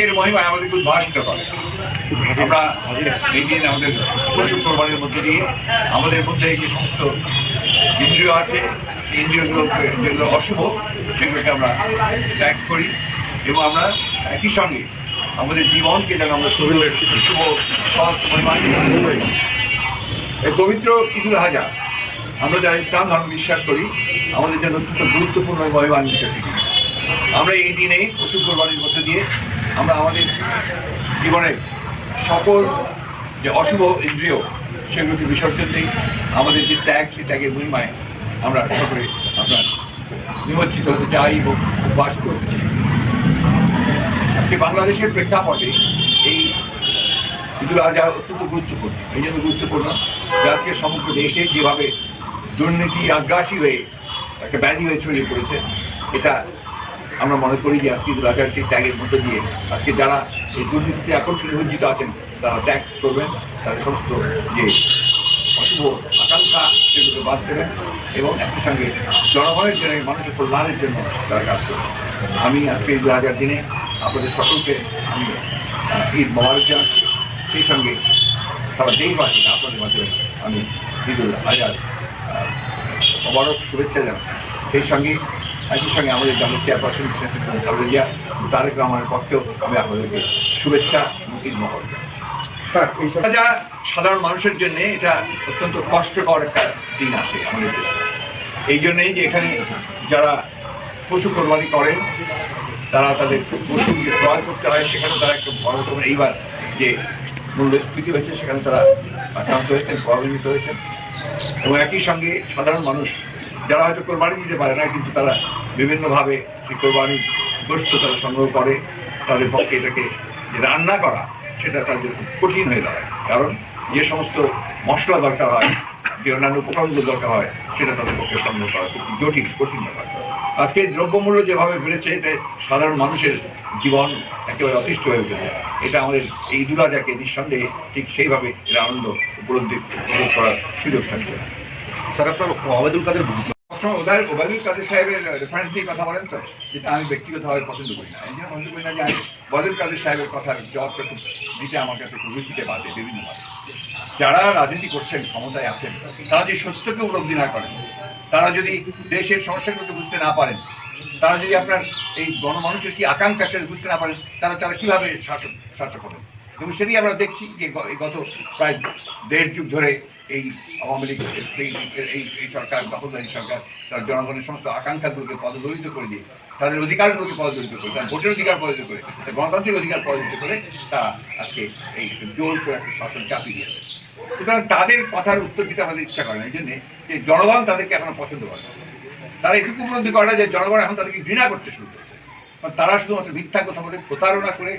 ত্যাগের মহিমায় আমাদের খুব উদ্ভাসিত করে। আমরা এই দিন আমাদের পশু কোরবানির মধ্যে দিয়ে আমাদের মধ্যে যে সমস্ত ইন্দ্রিয় আছে, সেই ইন্দ্রিয়গুলোকে যেগুলো অশুভ, সেগুলোকে আমরা ত্যাগ করি এবং আমরা একই সঙ্গে আমাদের জীবনকে যেন আমরা শুভ এই পবিত্র ঈদুল হাজা আমরা যারা ইসলাম ধর্ম বিশ্বাস করি, আমাদের জন্য অত্যন্ত গুরুত্বপূর্ণ মহিমান্বিত আমরা এই দিনে পশু কোরবানির মধ্যে দিয়ে আমরা আমাদের জীবনের সকল যে অশুভ ইন্দ্রিয় সেগুলোকে বিসর্জন দিই। আমাদের যে ত্যাগ, সেই ত্যাগের মহিমায় আমরা সকলে আপনার নিমজ্জিত হতে চাই এবং বাস করতে চাই। বাংলাদেশের প্রেক্ষাপটে এই ঈদুল আজহা অত্যন্ত গুরুত্বপূর্ণ। এই জন্য গুরুত্বপূর্ণ আজকে সমগ্র দেশে যেভাবে দুর্নীতি, আগ্রাসী হয়ে একটা ব্যাধি হয়ে ছড়িয়ে পড়েছে, এটা আমরা মনে করি যে আজকে ঈদুল সেই ত্যাগের মধ্যে দিয়ে আজকে যারা এই দুর্নীতিতে আকর্ষণ নিমজ্জিত আছেন, তারা ত্যাগ করবেন, তাদের সমস্ত যে অশুভ আকাঙ্ক্ষা সেগুলোকে বাদ দেবেন এবং একই সঙ্গে জনগণের জন্য, মানুষের কল্যাণের জন্য তারা কাজ করবেন। আমি আজকে ঈদুল আজহার দিনে আপনাদের সকলকে আমি ঈদ মোবারক জানাচ্ছি সেই সঙ্গে সারা দেশবাসী আপনাদের মাধ্যমে আমি ঈদুল আজহার মোবারক শুভেচ্ছা জানাচ্ছি সেই সঙ্গে একই সঙ্গে আমাদের দলের চেয়ারপারসন খালেদা তারেক রহমানের পক্ষেও আমি আপনাদেরকে শুভেচ্ছা মোবারক জানাচ্ছি যা সাধারণ মানুষের জন্য এটা অত্যন্ত কষ্টকর একটা দিন আসে আমাদের দেশে। এই জন্যেই যে এখানে যারা পশু কোরবানি করেন তারা তাদের পশু যে ক্রয় করতে হয় সেখানে তারা একটু বড় রকমের এইবার যে মূল্যস্ফীতি হয়েছে সেখানে তারা আক্রান্ত হয়েছেন প্রভাবিত হয়েছেন। এবং একই সঙ্গে সাধারণ মানুষ যারা হয়তো কোরবানি দিতে পারে না কিন্তু তারা বিভিন্নভাবে কোরবানির গোস্ত তারা সংগ্রহ করে, তাদের পক্ষে এটাকে রান্না করা, সেটা তাদের কঠিন হয়ে দাঁড়ায়। কারণ যে সমস্ত মশলা দরকার হয়, যে অন্যান্য উপকরণগুলো দরকার হয়, সেটা তাদের পক্ষে সংগ্রহ করা খুব জটিল, কঠিন ব্যাপার। আজকে দ্রব্যমূল্য যেভাবে বেড়েছে, এতে সাধারণ মানুষের জীবন একেবারে অতিষ্ঠ হয়ে উঠেছে। এটা আমাদের এই দুরাজাকে নিঃসন্দেহে ঠিক সেইভাবে এর আনন্দ উপলব্ধি করার সুযোগ থাকবে। স্যার, আপনার ওবায়দুল কাদের সবসময় ওদার ওবায়দুল কাদের সাহেবের রেফারেন্স দিয়ে কথা বলেন তো। যেটা আমি ব্যক্তিগতভাবে পছন্দ করি না। এই জন্য পছন্দ করি না, যে আমি ওবায়দুল কাদের সাহেবের কথার জবাবটা খুব দিতে আমার কাছে খুব রুচিতে বাদে বিভিন্নভাবে যারা রাজনীতি করছেন, ক্ষমতায় আছেন, তারা যে সত্যকে উপলব্ধি না করেন, তারা যদি দেশের সমস্যাগুলোকে বুঝতে না পারেন, তারা যদি আপনার এই গণমানুষের কি আকাঙ্ক্ষা সেটা বুঝতে না পারেন, তারা তারা কীভাবে শাসক শাসক হবেন? এবং সেটি আমরা দেখছি যে গত প্রায় দেড় যুগ ধরে এই আওয়ামী লীগ, এই এই সরকার দখলদারি সরকার, তার জনগণের সমস্ত আকাঙ্ক্ষাগুলোকে পদদলিত করে দিয়ে, তাদের অধিকারগুলোকে পদদলিত করে, তার ভোটের অধিকার পদদলিত করে, তার গণতান্ত্রিক অধিকার পদদলিত করে তারা আজকে এই জোর করে একটা শাসন চাপিয়ে দিয়েছে সুতরাং তাদের কথার উত্তর দিতে আমাদের ইচ্ছা করে না, এই জন্যে যে জনগণ তাদেরকে এখনও পছন্দ করে না। তারা এটুকু উপলব্ধি করে না যে জনগণ এখন তাদেরকে ঘৃণা করতে শুরু করেছে তারা শুধুমাত্র মিথ্যা কথা বলে প্রতারণা করে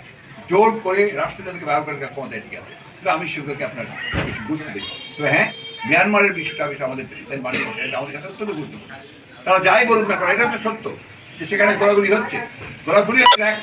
জোর করে রাষ্ট্র তাদেরকে ব্যবহার করে ক্ষমতায় টিকে আছে। তো আমি সেগুলোকে আপনার বেশি গুরুত্ব দিই। তো হ্যাঁ মিয়ানমারের বিষয়টা আমাদের বিষয় এটা আমাদের কাছে অত্যন্ত গুরুত্বপূর্ণ। তারা যাই বলুন না এটা তো সত্য যে সেখানে গোলাগুলি হচ্ছে। গোলাগুলি এক